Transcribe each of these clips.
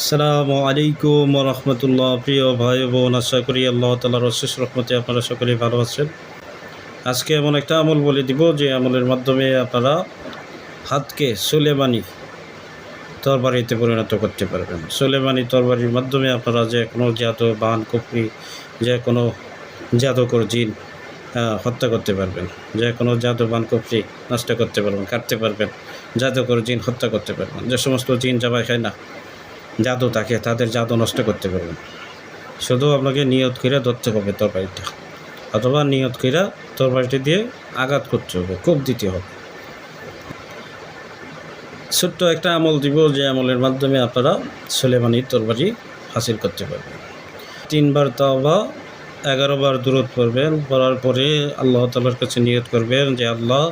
আসসালামু আলাইকুম রহমতুল্লাহ। প্রিয় ভাই বোন, আশা করি আল্লাহ তালার অশেষ রহমতে আপনারা সকলেই ভালো আছেন। আজকে এমন একটা আমল বলে দিব, যে আমলের মাধ্যমে আপনারা হাতকে সুলেমানি তরবারিতে পরিণত করতে পারবেন। সুলেমানি তরবারির মাধ্যমে আপনারা যে কোনো জাত, বান, কুপরি, যে কোনো জাদুকর জিন হত্যা করতে পারবেন। যে কোনো জাদু বান, কুপরি নষ্ট করতে পারবেন, কাটতে পারবেন। জাদুকর জিন হত্যা করতে পারবেন। যে সমস্ত জিন যাবাই খায় না জাদু থাকে তাদের জাদু নষ্ট করতে পারবেন শুধু আপনাকে নিয়ত করে ধরতে হবে তরবারিটা। অথবা নিয়ত করে তরবারিটি দিয়ে আঘাত করতে হবে, কোপ দিতে হবে। ছোট্ট একটা আমল দিব যে আমলের মাধ্যমে আপনারা সুলেমানির তরবারি হাসিল করতে পারবেন। তিনবার তাওবা, এগারো বার দূরত পড়বেন, পড়ার পরে আল্লাহ তালার কাছে নিয়ত করবেন যে, আল্লাহ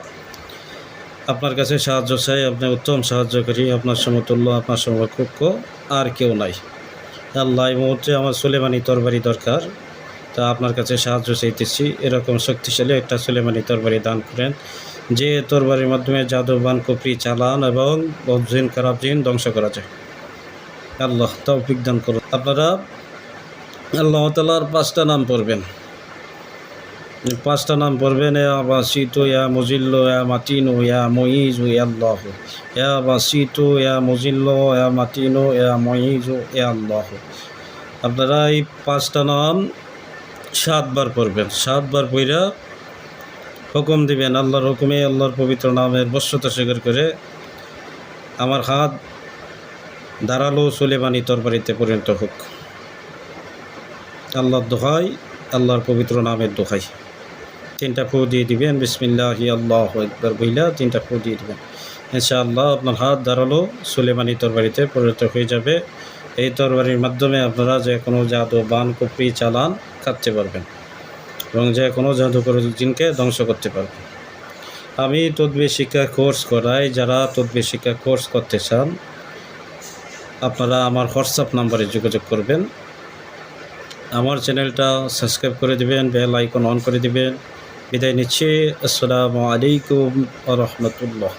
আপনার কাছে সাহায্য চাই, আপনি উত্তম সাহায্যকারী আপনার সমতুল্য, আপনার সমকক্ষ, আর কেউ নাই। আল্লাহ এই মুহূর্তে আমার সুলেমানি তরবারি দরকার। তা আপনার কাছে সাহায্য চাইতেছি। এরকম শক্তিশালী একটা সুলেমানি তরবারি দান করেন, যে তরবারির মাধ্যমে জাদুবান, কপরি চালান এবং বদজিন খারাপ জিন ধ্বংস করা যায়। আল্লাহ তৌফিক দান করুন। আপনারা আল্লাহ তালার পাঁচটা নাম পড়বেন। পাঁচটা নাম পড়বেন, এ বাসিতো ইয়া মুজিল্লো ইয়া মাতিনো ইয়া মহিজু ইয়া আল্লাহ। ইয়া বাসিতো ইয়া মুজিল্লো ইয়া মাতিনো ইয়া মহিজু ইয়া আল্লাহ। আপনারা এই পাঁচটা নাম সাতবার পড়বেন। সাতবার পইরা হুকুম দিবেন, আল্লাহর হুকুমে, আল্লাহর পবিত্র নামের বশ্যতা স্বীকার করে আমার হাত দাঁড়াল সুলেমানি তরবারিতে পরিণত হোক। আল্লাহর দোহাই, আল্লাহর পবিত্র নামের দোহাই। তিনটা ফু দিয়ে দিবেন। বিসমিল্লাহি, আল্লাহ একবার বইলা তিনটা ফু দিয়ে দিবেন। ইনশাআল্লাহ আপনার হাত দাঁড়াল সুলেমানি তরবারিতে পরিণত হয়ে যাবে। এই তরবারির মাধ্যমে আপনারা যে কোনো জাদু, বান কুপরি চালান কাটতে পারবেন এবং যে কোনো জাদুকর জিনকে ধ্বংস করতে পারবেন। আমি তদবির শিক্ষা কোর্স করাই, যারা তদবির শিক্ষা কোর্স করতে চান, আপনারা আমার হোয়াটসঅ্যাপ নাম্বারে যোগাযোগ করবেন। আমার চ্যানেলটা সাবস্ক্রাইব করে দিবেন, বেল আইকন অন করে দিবেন। বিদায় নিচ্ছি আসসালামু আলাইকুম রহমতুল্লাহ